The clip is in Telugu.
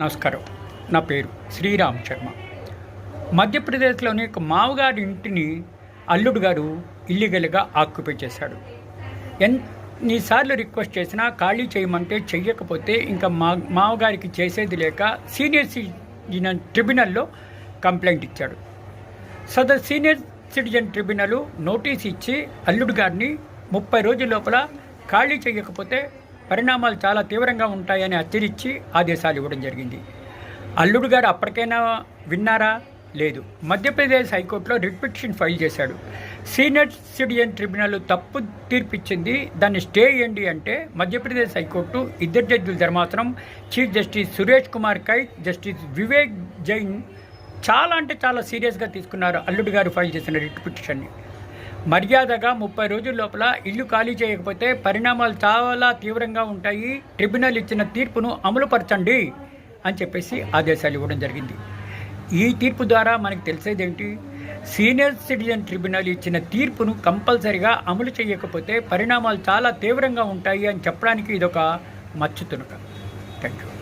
నమస్కారం. నా పేరు శ్రీరామ్ శర్మ. మధ్యప్రదేశ్లోని ఒక మామగారి ఇంటిని అల్లుడు గారు ఇల్లీగల్గా ఆక్యుపై చేశాడు. ఎన్నిసార్లు రిక్వెస్ట్ చేసినా ఖాళీ చేయమంటే చెయ్యకపోతే ఇంకా మా మామగారికి చేసేది లేక సీనియర్ సిటిజన్ ట్రిబ్యునల్లో కంప్లైంట్ ఇచ్చాడు. సదర్ సీనియర్ సిటిజన్ ట్రిబ్యునల్ నోటీస్ ఇచ్చి అల్లుడు గారిని ముప్పై రోజుల లోపల ఖాళీ చేయకపోతే పరిణామాలు చాలా తీవ్రంగా ఉంటాయని హెచ్చరించి ఆదేశాలు ఇవ్వడం జరిగింది. అల్లుడు గారు అప్పటికైనా విన్నారా? లేదు. మధ్యప్రదేశ్ హైకోర్టులో రిట్ పిటిషన్ ఫైల్ చేశాడు. సీనియర్ సిటిజన్ ట్రిబ్యునల్ తప్పు తీర్పిచ్చింది. దాన్ని స్టే చేయండి అంటే మధ్యప్రదేశ్ హైకోర్టు ఇద్దరు జడ్జిల ధర్మాసనం చీఫ్ జస్టిస్ సురేష్ కుమార్ కై జస్టిస్ వివేక్ జైన్ చాలా అంటే చాలా సీరియస్గా తీసుకున్నారు అల్లుడు గారు ఫైల్ చేసిన రిట్ పిటిషన్ని. మర్యాదగా ముప్పై రోజుల లోపల ఇల్లు ఖాళీ చేయకపోతే పరిణామాలు చాలా తీవ్రంగా ఉంటాయి. ట్రిబ్యునల్ ఇచ్చిన తీర్పును అమలుపరచండి అని చెప్పేసి ఆదేశాలు ఇవ్వడం జరిగింది. ఈ తీర్పు ద్వారా మనకు తెలిసేది ఏంటి? సీనియర్ సిటిజన్ ట్రిబ్యునల్ ఇచ్చిన తీర్పును కంపల్సరిగా అమలు చేయకపోతే పరిణామాలు చాలా తీవ్రంగా ఉంటాయి అని చెప్పడానికి ఇదొక మచ్చుతునక. Thank you